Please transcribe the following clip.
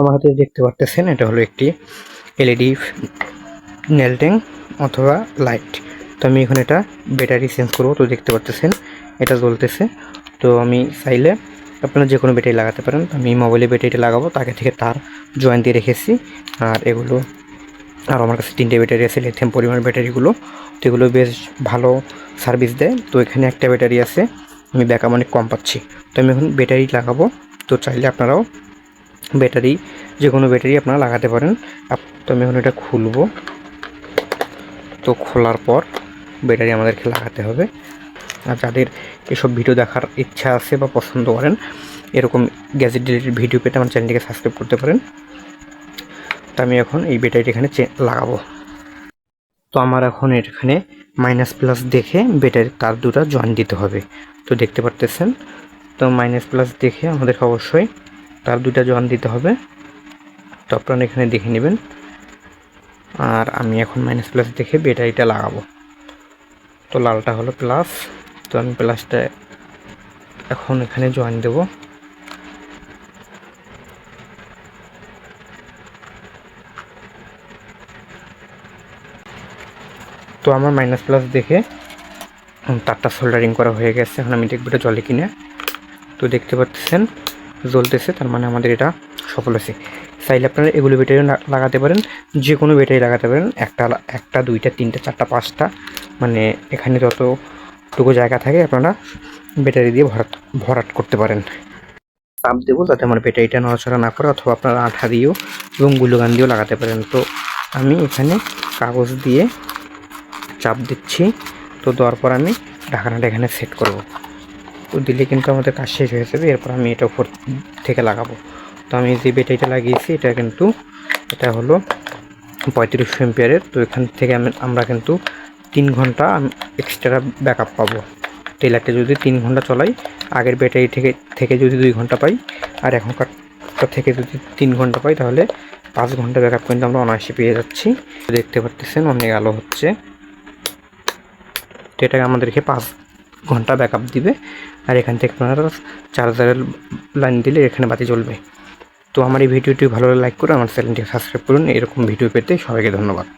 আমার হাতে দেখতে পারতেছেন, এটা হলো একটি এলইডি নেল ট্যাঙ্ক অথবা লাইট। তো আমি এখন এটা ব্যাটারি চেঞ্জ করব, তো দেখতে পারতেছেন, এটা জ্বলতেছে। তো আমি চাইলে আপনারা যে কোনো ব্যাটারি লাগাতে পারেন। আমি মোবাইলে ব্যাটারিটা লাগাবো তাকে থেকে তার জয়েন্ট দিয়ে রেখেছি। আর এগুলো, আর আমার কাছে তিনটে ব্যাটারি আছে লিথিয়াম পরিমাণ ব্যাটারিগুলো। তো এগুলো বেশ ভালো সার্ভিস দেয়। তো এখানে একটা ব্যাটারি আছে, আমি ব্যাকআপ অনেক কম পাচ্ছি। তো আমি এখন ব্যাটারি লাগাবো, তো চাইলে আপনারাও ব্যাটারি যে কোনো ব্যাটারি আপনারা লাগাতে পারেন। তো আমি এখন এটা খুলব। তো খোলার পর ব্যাটারি আমাদেরকে লাগাতে হবে। আর যাদের এসব ভিডিও দেখার ইচ্ছা আছে বা পছন্দ করেন, এরকম গ্যাজেট রিলেটেড ভিডিও পেতে আমার চ্যানেলটিকে সাবস্ক্রাইব করতে পারেন। তো আমি এখন এই ব্যাটারিটা এখানে লাগাবো। তো আমার এখন এখানে মাইনাস প্লাস দেখে ব্যাটারির তার দুটো জয়েন দিতে হবে। তো দেখতে পারতেছেন? তো মাইনাস প্লাস দেখে আমাদেরকে অবশ্যই তার দুটা জয়েন দিতে হবে। আপনারা এখানে দেখে নেবেন। আর আমি এখন মাইনাস প্লাস দেখে ব্যাটারিটা লাগাবো। তো লালটা হলো প্লাস তো আমি প্লাসটা এখন এখানে জয়েন দেব। তো আমার মাইনাস প্লাস দেখে তারটা সোল্ডারিং করা হয়ে গেছে। এখন আমি দেখব এটা জলে কিনে। তো দেখতে পাচ্ছেন জ্বলতেছে, তার মানে আমাদের এটা সফল হয়েছে। চাইলে আপনারা এগুলো ব্যাটারি লাগাতে পারেন যে কোনো ব্যাটারি লাগাতে পারেন, একটা একটা, দুইটা, তিনটা, চারটা, পাঁচটা মানে এখানে যতটুকু জায়গা থাকে আপনারা ব্যাটারি দিয়ে ভরাট ভরাট করতে পারেন। চাপ দেবো যাতে আমার ব্যাটারিটা নড়াচড়া না করে, অথবা আপনারা আঠা দিয়েও এবং গুলোগান দিয়েও লাগাতে পারেন। তো আমি এখানে কাগজ দিয়ে চাপ দিচ্ছি, তো দেওয়ার পর আমি ঢাকনাটা এখানে সেট করব। তো দিলে কিন্তু আমাদের কাজ শেষ হয়ে যাবে, এরপর আমি এটা উপর থেকে লাগাবো। তো আমি যে ব্যাটারিটা লাগিয়েছি, এটা কিন্তু এটা হলো পঁয়ত্রিশশো এম্পিয়ারের। তো এখান থেকে আমি, আমরা কিন্তু তিন ঘণ্টা এক্সট্রা ব্যাকআপ পাবো। টেলারটা যদি তিন ঘণ্টা চলাই, আগের ব্যাটারি থেকে থেকে যদি দুই ঘণ্টা পাই, আর এখনকারটা থেকে যদি তিন ঘণ্টা পাই, তাহলে পাঁচ ঘণ্টা ব্যাকআপ কিন্তু আমরা অনায়াসে পেয়ে যাচ্ছি। দেখতে পারতেছেন, অনেক আলো হচ্ছে। তো এটা আমাদেরকে পাঁচ ঘণ্টা ব্যাকআপ দিবে আর এখান থেকে আপনারা চার্জারের লাইন দিলে এখানে বাতি চলবে তো আমার এই ভিডিওটি ভালো লাইক করে আমার চ্যানেলটি সাবস্ক্রাইব করুন। এরকম ভিডিও পেতে সবাইকে ধন্যবাদ।